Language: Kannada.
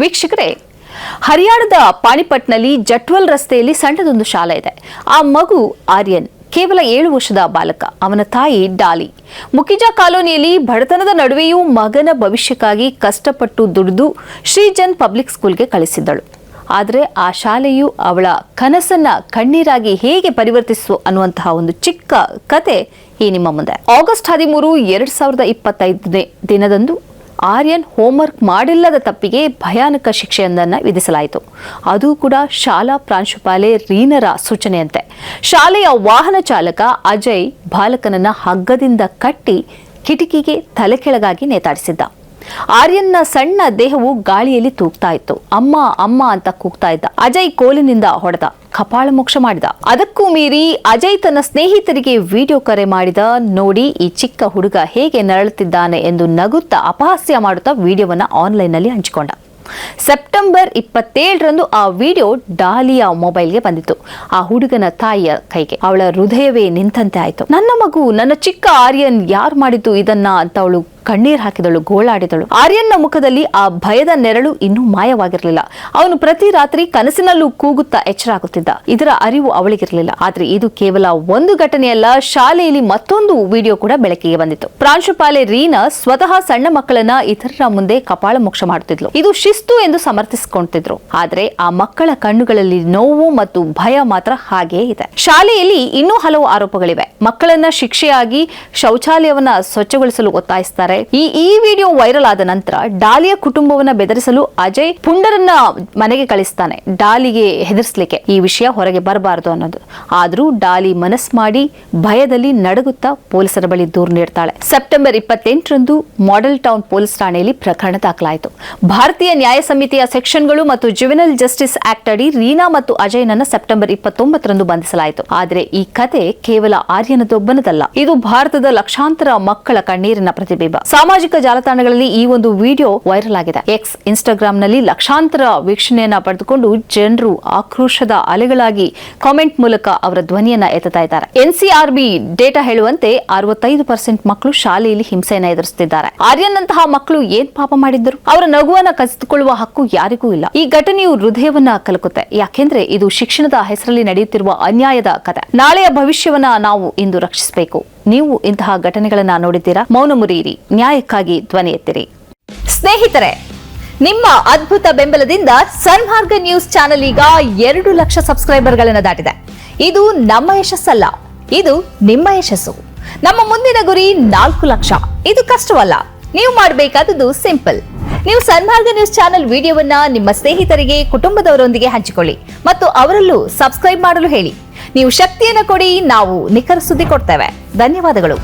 ವೀಕ್ಷಕರೇ, ಹರಿಯಾಣದ ಪಾಣಿಪಟ್ನಲ್ಲಿ ಜಟ್ವಲ್ ರಸ್ತೆಯಲ್ಲಿ ಸಣ್ಣದೊಂದು ಶಾಲೆ ಇದೆ. ಆ ಮಗು ಆರ್ಯನ್, ಕೇವಲ ಏಳು ವರ್ಷದ ಬಾಲಕ. ಅವನ ತಾಯಿ ಡಾಲಿ. ಮುಕಿಜಾ ಕಾಲೋನಿಯಲ್ಲಿ ಬಡತನದ ನಡುವೆಯೂ ಮಗನ ಭವಿಷ್ಯಕ್ಕಾಗಿ ಕಷ್ಟಪಟ್ಟು ದುಡಿದು ಶ್ರೀಜನ್ ಪಬ್ಲಿಕ್ ಸ್ಕೂಲ್ಗೆ ಕಳಿಸಿದ್ದಳು. ಆದರೆ ಆ ಶಾಲೆಯು ಅವಳ ಕನಸನ್ನ ಕಣ್ಣೀರಾಗಿ ಹೇಗೆ ಪರಿವರ್ತಿಸು ಅನ್ನುವಂತಹ ಒಂದು ಚಿಕ್ಕ ಕತೆ ಈ ನಿಮ್ಮ ಮುಂದೆ. ಆಗಸ್ಟ್ ಹದಿಮೂರು, ಎರಡ್ ಸಾವಿರದ ಇಪ್ಪತ್ತೈದನೇ ದಿನದಂದು ಆರ್ಯನ್ ಹೋಮ್ವರ್ಕ್ ಮಾಡಿಲ್ಲದ ತಪ್ಪಿಗೆ ಭಯಾನಕ ಶಿಕ್ಷೆಯೊಂದನ್ನು ವಿಧಿಸಲಾಯಿತು. ಅದು ಕೂಡ ಶಾಲಾ ಪ್ರಾಂಶುಪಾಲೆ ರೀನರ ಸೂಚನೆಯಂತೆ. ಶಾಲೆಯ ವಾಹನ ಚಾಲಕ ಅಜಯ್ ಬಾಲಕನನ್ನ ಹಗ್ಗದಿಂದ ಕಟ್ಟಿ ಕಿಟಕಿಗೆ ತಲೆ ಕೆಳಗಾಗಿ ನೇತಾಡಿಸಿದ್ದ. ಆರ್ಯನ್ನ ಸಣ್ಣ ದೇಹವು ಗಾಳಿಯಲ್ಲಿ ತೂಗ್ತಾ ಇತ್ತು. ಅಮ್ಮ ಅಮ್ಮ ಅಂತ ಕೂಗ್ತಾ ಇದ್ದ. ಅಜಯ್ ಕೋಲಿನಿಂದ ಹೊಡೆದ. ಕಪಾಳ ಮೋಕ್ಷ ಮಾಡಿದ. ಅದಕ್ಕೂ ಮೀರಿ ಅಜಯ್ ತನ್ನ ಸ್ನೇಹಿತರಿಗೆ ವಿಡಿಯೋ ಕರೆ ಮಾಡಿದ. ನೋಡಿ ಈ ಚಿಕ್ಕ ಹುಡುಗ ಹೇಗೆ ನರಳುತ್ತಿದ್ದಾನೆ ಎಂದು ನಗುತ್ತಾ ಅಪಹಾಸ್ಯ ಮಾಡುತ್ತಾ ವಿಡಿಯೋವನ್ನ ಆನ್ಲೈನ್ನಲ್ಲಿ ಹಂಚಿಕೊಂಡ. ಸೆಪ್ಟೆಂಬರ್ ಇಪ್ಪತ್ತೇಳರಂದು ಆ ವಿಡಿಯೋ ಡಾಲಿಯ ಮೊಬೈಲ್ಗೆ ಬಂದಿತ್ತು. ಆ ಹುಡುಗನ ತಾಯಿಯ ಕೈಗೆ. ಅವಳ ಹೃದಯವೇ ನಿಂತಂತೆ ಆಯಿತು. ನನ್ನ ಮಗು, ನನ್ನ ಚಿಕ್ಕ ಆರ್ಯನ್ ಯಾರು ಮಾಡಿದ್ದು ಇದನ್ನ ಅಂತ ಅವಳು ಕಣ್ಣೀರ್ ಹಾಕಿದಳು, ಗೋಳಾಡಿದಳು. ಆರ್ಯನ್ನ ಮುಖದಲ್ಲಿ ಆ ಭಯದ ನೆರಳು ಇನ್ನೂ ಮಾಯವಾಗಿರಲಿಲ್ಲ. ಅವನು ಪ್ರತಿ ರಾತ್ರಿ ಕನಸಿನಲ್ಲೂ ಕೂಗುತ್ತಾ ಎಚ್ಚರಾಗುತ್ತಿದ್ದ. ಇದರ ಅರಿವು ಅವಳಿಗಿರಲಿಲ್ಲ. ಆದ್ರೆ ಇದು ಕೇವಲ ಒಂದು ಘಟನೆಯಲ್ಲ, ಶಾಲೆಯಲ್ಲಿ ಮತ್ತೊಂದು ವಿಡಿಯೋ ಕೂಡ ಬೆಳಕಿಗೆ ಬಂದಿತ್ತು. ಪ್ರಾಂಶುಪಾಲೆ ರೀನಾ ಸ್ವತಃ ಸಣ್ಣ ಮಕ್ಕಳನ್ನ ಇತರರ ಮುಂದೆ ಕಪಾಳ ಮೋಕ್ಷ ಮಾಡುತ್ತಿದ್ಲು. ಇದು ಶಿಸ್ತು ಎಂದು ಸಮರ್ಥಿಸಿಕೊಂತಿದ್ರು ಆದ್ರೆ ಆ ಮಕ್ಕಳ ಕಣ್ಣುಗಳಲ್ಲಿ ನೋವು ಮತ್ತು ಭಯ ಮಾತ್ರ ಹಾಗೇ ಇದೆ. ಶಾಲೆಯಲ್ಲಿ ಇನ್ನೂ ಹಲವು ಆರೋಪಗಳಿವೆ. ಮಕ್ಕಳನ್ನ ಶಿಕ್ಷೆಯಾಗಿ ಶೌಚಾಲಯವನ್ನ ಸ್ವಚ್ಛಗೊಳಿಸಲು ಒತ್ತಾಯಿಸ್ತಾರೆ. ಈ ಈ ವಿಡಿಯೋ ವೈರಲ್ ಆದ ನಂತರ ಡಾಲಿಯ ಕುಟುಂಬವನ್ನ ಬೆದರಿಸಲು ಅಜಯ್ ಪುಂಡರನ್ನ ಮನೆಗೆ ಕಳಿಸ್ತಾನೆ. ಡಾಲಿಗೆ ಹೆದರ್ಸ್ಲಿಕ್ಕೆ ಈ ವಿಷಯ ಹೊರಗೆ ಬರಬಾರದು ಅನ್ನೋದು. ಆದ್ರೂ ಡಾಲಿ ಮನಸ್ ಮಾಡಿ ಭಯದಲ್ಲಿ ನಡಗುತ್ತಾ ಪೊಲೀಸರ ಬಳಿ ದೂರು ನೀಡ್ತಾಳೆ. ಸೆಪ್ಟೆಂಬರ್ ಇಪ್ಪತ್ತೆಂಟರಂದು ಮಾಡೆಲ್ ಟೌನ್ ಪೊಲೀಸ್ ಠಾಣೆಯಲ್ಲಿ ಪ್ರಕರಣ ದಾಖಲಾಯಿತು. ಭಾರತೀಯ ನ್ಯಾಯ ಸಮಿತಿಯ ಸೆಕ್ಷನ್ಗಳು ಮತ್ತು ಜುವೆನಲ್ ಜಸ್ಟಿಸ್ ಆಕ್ಟ್ ಅಡಿ ರೀನಾ ಮತ್ತು ಅಜಯ್ನನ್ನ ಸೆಪ್ಟೆಂಬರ್ ಇಪ್ಪತ್ತೊಂಬತ್ತರಂದು ಬಂಧಿಸಲಾಯಿತು. ಆದರೆ ಈ ಕತೆ ಕೇವಲ ಆರ್ಯನದೊಬ್ಬನದಲ್ಲ. ಇದು ಭಾರತದ ಲಕ್ಷಾಂತರ ಮಕ್ಕಳ ಕಣ್ಣೀರಿನ ಪ್ರತಿಬಿಂಬ. ಸಾಮಾಜಿಕ ಜಾಲತಾಣಗಳಲ್ಲಿ ಈ ಒಂದು ವಿಡಿಯೋ ವೈರಲ್ ಆಗಿದೆ. ಎಕ್ಸ್ ಇನ್ಸ್ಟಾಗ್ರಾಂನಲ್ಲಿ ಲಕ್ಷಾಂತರ ವೀಕ್ಷಣೆಯನ್ನ ಪಡೆದುಕೊಂಡು ಜನರು ಆಕ್ರೋಶದ ಅಲೆಗಳಾಗಿ ಕಾಮೆಂಟ್ ಮೂಲಕ ಅವರ ಧ್ವನಿಯನ್ನ ಎತ್ತುತ್ತಾ ಇದ್ದಾರೆ. ಎನ್ಸಿಆರ್ಬಿ ಡೇಟಾ ಹೇಳುವಂತೆ ಅರವತ್ತೈದು ಪರ್ಸೆಂಟ್ ಮಕ್ಕಳು ಶಾಲೆಯಲ್ಲಿ ಹಿಂಸೆಯನ್ನ ಎದುರಿಸುತ್ತಿದ್ದಾರೆ. ಆರ್ಯನ್ನಂತಹ ಮಕ್ಕಳು ಏನ್ ಪಾಪ ಮಾಡಿದ್ದರು? ಅವರ ನಗುವನ್ನ ಕಸಿದುಕೊಳ್ಳುವ ಹಕ್ಕು ಯಾರಿಗೂ ಇಲ್ಲ. ಈ ಘಟನೆಯು ಹೃದಯವನ್ನ ಕಲಕುತ್ತೆ. ಯಾಕೆಂದ್ರೆ ಇದು ಶಿಕ್ಷಣದ ಹೆಸರಲ್ಲಿ ನಡೆಯುತ್ತಿರುವ ಅನ್ಯಾಯದ ಕತೆ. ನಾಳೆಯ ಭವಿಷ್ಯವನ್ನ ನಾವು ಇಂದು ರಕ್ಷಿಸಬೇಕು. ನೀವು ಇಂತಹ ಘಟನೆಗಳನ್ನ ನೋಡಿದ್ದೀರಾ? ಮೌನ ಮುರಿಯಿರಿ, ನ್ಯಾಯಕ್ಕಾಗಿ ಧ್ವನಿ ಎತ್ತಿರಿ. ಸ್ನೇಹಿತರೆ, ನಿಮ್ಮ ಅದ್ಭುತ ಬೆಂಬಲದಿಂದ ಸನ್ಮಾರ್ಗ ನ್ಯೂಸ್ ಚಾನೆಲ್ ಈಗ ಎರಡು ಲಕ್ಷ ಸಬ್ಸ್ಕ್ರೈಬರ್ ಗಳನ್ನ ದಾಟಿದೆ. ಇದು ನಮ್ಮ ಯಶಸ್ಸಲ್ಲ, ಇದು ನಿಮ್ಮ ಯಶಸ್ಸು. ನಮ್ಮ ಮುಂದಿನ ಗುರಿ ನಾಲ್ಕು ಲಕ್ಷ. ಇದು ಕಷ್ಟವಲ್ಲ, ನೀವು ಮಾಡಬೇಕಾದದ್ದು ಸಿಂಪಲ್. ನೀವು ಸನ್ಮಾರ್ಗ ನ್ಯೂಸ್ ಚಾನೆಲ್ ವಿಡಿಯೋವನ್ನ ನಿಮ್ಮ ಸ್ನೇಹಿತರಿಗೆ, ಕುಟುಂಬದವರೊಂದಿಗೆ ಹಂಚಿಕೊಳ್ಳಿ ಮತ್ತು ಅವರಲ್ಲೂ ಸಬ್ಸ್ಕ್ರೈಬ್ ಮಾಡಲು ಹೇಳಿ. ನೀವು ಶಕ್ತಿಯನ್ನು ಕೊಡಿ, ನಾವು ನಿಖರ ಸುದ್ದಿ ಕೊಡ್ತೇವೆ. ಧನ್ಯವಾದಗಳು.